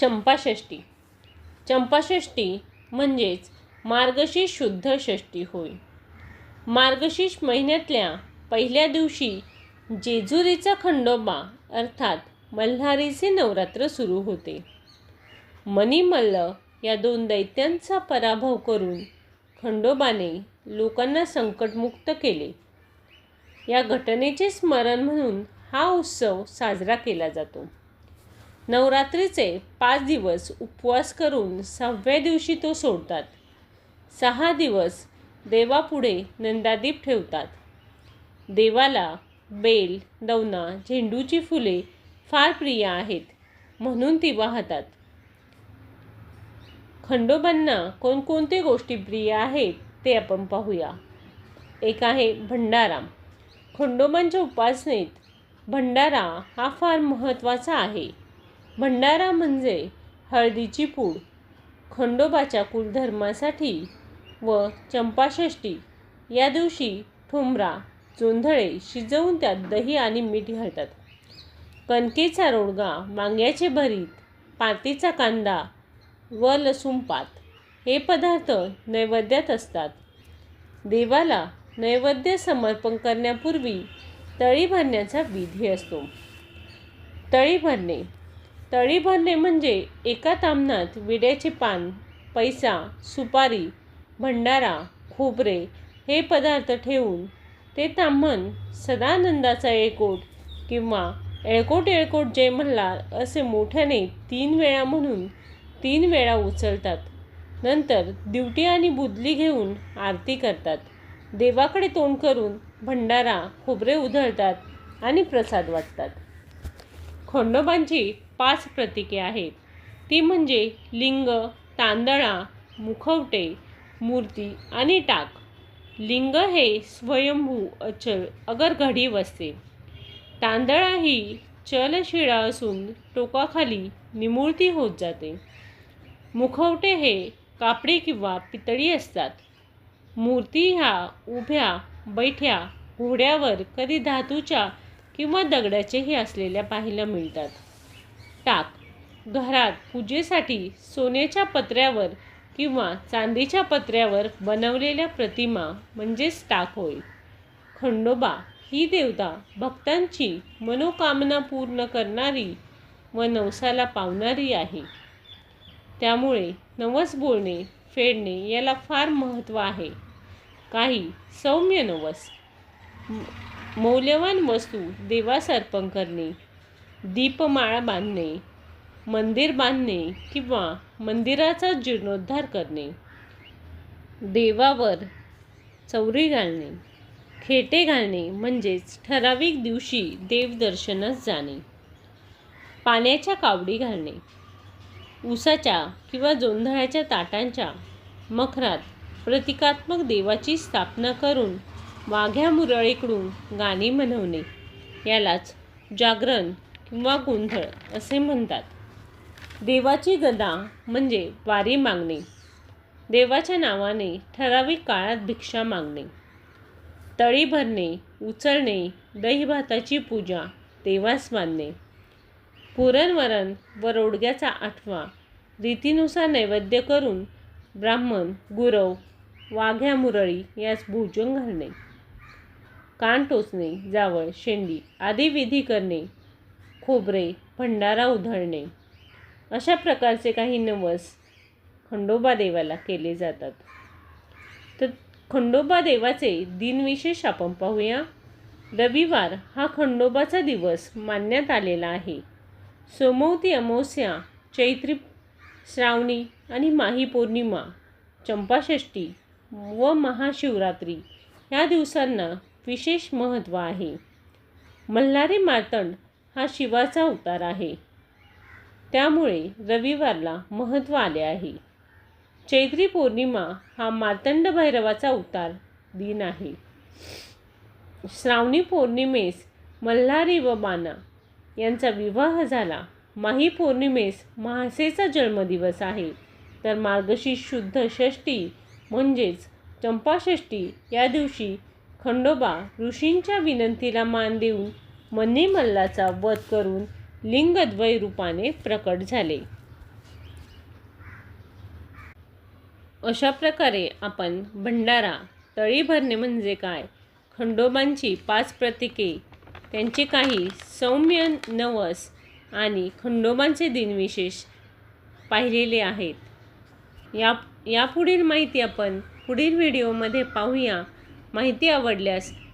चंपाषष्ठी. चंपाषष्ठी म्हणजेच मार्गशीर्ष शुद्ध षष्टी होय. मार्गशीर्ष महिन्यातल्या पहिल्या दिवशी जेजुरीचा खंडोबा अर्थात मल्हारीचे नवरात्र सुरू होते. मणिमल्ल या दोन दैत्यांचा पराभव करून खंडोबाने लोकांना संकटमुक्त केले. या घटनेचे स्मरण म्हणून हा उत्सव साजरा केला जातो. नवरात्रीचे पाच दिवस उपवास करून सहाव्या दिवशी तो सोडतात. सहा दिवस देवापुढे नंदादीप ठेवतात. देवाला बेल दवना झेंडूची फुले फार प्रिय आहेत म्हणून ती वाहतात. खंडोबांना कोणकोणते गोष्टी प्रिय आहेत ते आपण पाहूया. एक आहे भंडारा खंडोबांच्या उपासनेत भंडारा हा फार महत्त्वाचा आहे. भंडारा म्हणजे हळदीची पूड खंडोबाच्या कुलधर्मासाठी व चंपाषष्ठी या दिवशी ठुमरा जोंधळे शिजवून त्यात दही आणि मीठ घालतात. कणकेचा रोडगा वांग्याचे भरीत पातीचा कांदा व लसूणपात हे पदार्थ नैवेद्यात असतात. देवाला नैवेद्य समर्पण करण्यापूर्वी तळी भरण्याचा विधी असतो. तळी भरणे तळी भरणे म्हणजे एका तामणात विड्याचे पान पैसा सुपारी भंडारा खोबरे हे पदार्थ ठेवून ते ताम्हण सदानंदाचा येळकोट किंवा येळकोट येळकोट जय मल्हार असे मोठ्याने तीन वेळा म्हणून तीन वेळा उचलतात. नंतर दिवटी आणि बुदली घेऊन आरती करतात. देवाकडे तोंड करून भंडारा खोबरे उधळतात आणि प्रसाद वाटतात. खंडोबांची पाच प्रतीके आहेत. ती म्हणजे लिंग तांदळा मुखवटे मूर्ती आणि टाक. लिंग हे स्वयंभू अचल अगर घडी वसते तांदळा ही चलशिळा असून टोकाखाली निमुळती होत जाते. मुखवटे हे कापडी किंवा पितळी असतात. मूर्ती ह्या उभ्या बैठ्या घोड्यावर कधी धातूच्या किंवा दगडाचेही असलेल्या पाहायला मिळतात. टाक. घरात पूजेसाठी सोन्याच्या पत्र्यावर किंवा चांदीच्या पत्र्यावर बनवलेल्या प्रतिमा म्हणजेच टाक होय. खंडोबा ही देवता भक्तांची मनोकामना पूर्ण करणारी व नवसाला पावणारी आहे. त्यामुळे नवस बोलणे फेडणे याला फार महत्त्व आहे. काही सौम्य नवस मौल्यवान वस्तू देवास अर्पण करणे दीपमाळा बांधणे मंदिर बांधणे किंवा मंदिराचा जीर्णोद्धार करणे. देवावर चौरी घालणे खेटे घालणे म्हणजेच ठराविक दिवशी देवदर्शनास जाणे. पाण्याच्या कावडी घालणे उसाच्या किंवा जोंधळ्याच्या ताटांच्या मखरात प्रतिकात्मक देवाची स्थापना करून वाघ्या मुरळीकडून गाणी म्हणवणे यालाच जागरण किंवा गोंधळ असे म्हणतात. देवाची गदा म्हणजे वारी मागणे. देवाच्या नावाने ठराविक काळात भिक्षा मागणे. तळी भरणे उचलणे दहीभाताची पूजा देवास मानणे. पुरणवरण व रोडग्याचा आठवा रीतीनुसार नैवेद्य करून ब्राह्मण गुरव वाघ्या मुरळी यास भोजन घालणे. कान टोचणे जावळ शेंडी आदी विधी करणे. खोबरे भंडारा उधळणे अशा प्रकारचे काही नवस खंडोबा देवाला केले जातात. तर खंडोबा देवाचे दिनविशेष आपण पाहूया. रविवार हा खंडोबाचा दिवस मानण्यात आलेला आहे. सोमवती अमावस्या चैत्री श्रावणी आणि माही पौर्णिमा चंपाषष्ठी व महाशिवरात्री ह्या दिवसांना विशेष महत्त्व आहे. मल्हारी मार्तंड हा शिवाचा अवतार आहे. त्यामुळे रविवारला महत्त्व आले आहे. चैत्री पौर्णिमा हा मार्तंड भैरवाचा अवतार दिन आहे. श्रावणी पौर्णिमेस मल्हारी व बाना यांचा विवाह झाला. माही पौर्णिमेस महासेचा जन्मदिवस आहे. तर मार्गशीर्ष शुद्ध षष्ठी म्हणजेच चंपाषष्ठी या दिवशी खंडोबा ऋषींच्या विनंतीला मान देऊन मल्लाचा वध करून लिंगद्वय रूपाने प्रकट झाले. अशा प्रकारे आपण भंडारा तळी भरणे म्हणजे काय? खंडोबांची पाच प्रतिके त्यांचे काही सौम्य नवस आणि खंडोबांचे दिनविशेष पाहिलेले आहेत. या यापुढील माहिती आपण पुढील व्हिडिओमध्ये पाहूया. माहिती आवडल्यास